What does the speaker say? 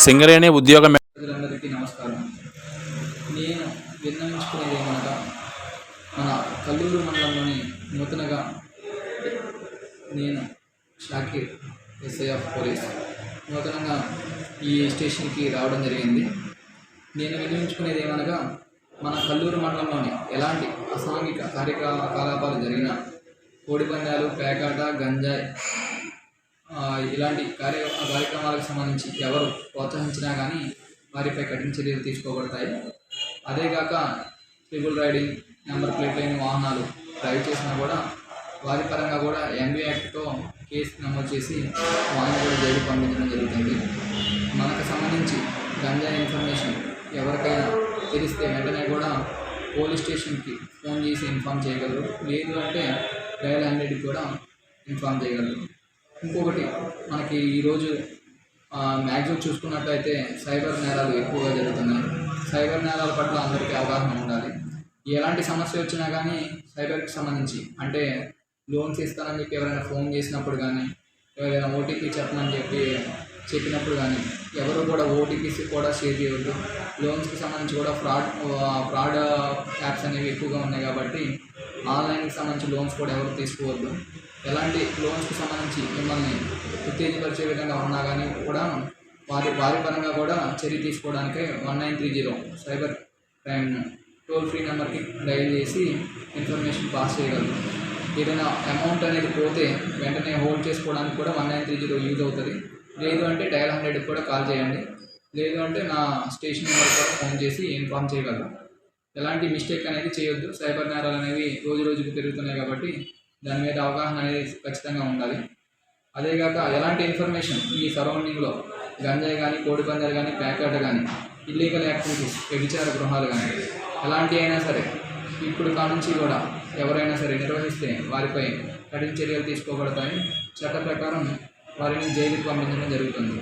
సింగరేణి ఉద్యోగ మే- నమస్కారం. నేను విన్నవించుకునేది ఏమనగా మన కల్లూరు మండలంలోని నూతనగా నేను షాకీర్ ఎస్ఐ ఆఫ్ పోలీస్ నూతనంగా ఈ స్టేషన్కి రావడం జరిగింది. నేను విన్నవించుకునేది ఏమనగా మన కల్లూరు మండలంలోని ఎలాంటి అసాంఘిక కార్యకలాపాలు జరిగినా కోడిపందాలు పేకాట గంజాయి ఇలాంటి కార్య కార్యక్రమాలకు సంబంధించి ఎవరు ప్రోత్సహించినా కానీ వారిపై కఠిన చర్యలు తీసుకోబడతాయి. అదేగాక ట్రిపుల్ రైడింగ్ నెంబర్ ప్లేట్ లేని వాహనాలు డ్రైవ్ చేసినా కూడా వారి పరంగా కూడా ఎంబీ యాక్ట్తో కేసు నమోదు చేసి వాహనం కూడా జైలు పంపించడం జరుగుతుంది. మనకు సంబంధించి గంజా ఇన్ఫర్మేషన్ ఎవరికైనా తెలిస్తే వెంటనే కూడా పోలీస్ స్టేషన్కి ఫోన్ చేసి ఇన్ఫామ్ చేయగలరు. లేదు అంటే డయల్ హండ్రెడ్కి కూడా ఇన్ఫామ్ చేయగలరు. ఇంకొకటి మనకి ఈరోజు మ్యాక్సిమం చూసుకున్నట్లయితే సైబర్ నేరాలు ఎక్కువగా జరుగుతున్నాయి. సైబర్ నేరాల పట్ల అందరికీ అవగాహన ఉండాలి. ఎలాంటి సమస్య వచ్చినా కానీ సైబర్కి సంబంధించి అంటే లోన్స్ ఇస్తానని చెప్పి ఎవరైనా ఫోన్ చేసినప్పుడు కానీ ఎవరైనా ఓటీపీ చెప్పమని చెప్పి చెప్పినప్పుడు కానీ ఎవరు కూడా ఓటీపీస్ కూడా షేర్ చేయవద్దు. లోన్స్కి సంబంధించి కూడా ఫ్రాడ్ ఫ్రాడ్ యాప్స్ అనేవి ఎక్కువగా ఉన్నాయి కాబట్టి ఆన్లైన్కి సంబంధించి లోన్స్ కూడా ఎవరు తీసుకోవద్దు. ఎలాంటి లోన్స్కి సంబంధించి మిమ్మల్ని ఉత్తేజపరిచే విధంగా ఉన్నా కానీ కూడా వారి వారి పరంగా కూడా చర్య తీసుకోవడానికి one nine three zero cyber crime toll free నెంబర్కి డయల్ చేసి ఇన్ఫర్మేషన్ పాస్ చేయగలరు. ఏదైనా అమౌంట్ అనేది పోతే వెంటనే హోల్డ్ చేసుకోవడానికి కూడా one nine three zero use అవుతుంది. లేదు అంటే డయల్ హండ్రెడ్కి కూడా కాల్ చేయండి. లేదు అంటే నా స్టేషన్ నెంబర్ కూడా ఫోన్ చేసి ఇన్ఫామ్ చేయగలరు. ఎలాంటి మిస్టేక్ అనేది చేయొద్దు. సైబర్ నేరాలు అనేవి రోజు రోజుకు పెరుగుతున్నాయి కాబట్టి దాని మీద అవగాహన అనేది ఖచ్చితంగా ఉండాలి. అదేగాక ఎలాంటి ఇన్ఫర్మేషన్ ఈ సరౌండింగ్లో గంజాయి కానీ కోడి పందాలు కానీ ప్యాకెట్ కానీ ఇల్లీగల్ యాక్టివిటీస్ వ్యభిచార గృహాలు కానీ ఎలాంటి అయినా సరే ఇప్పుడు కానుంచి కూడా ఎవరైనా సరే నిర్వహిస్తే వారిపై కఠిన చర్యలు తీసుకోబడతాయి చట్ట ప్రకారం వారిని జైలుకు పంపించడం జరుగుతుంది.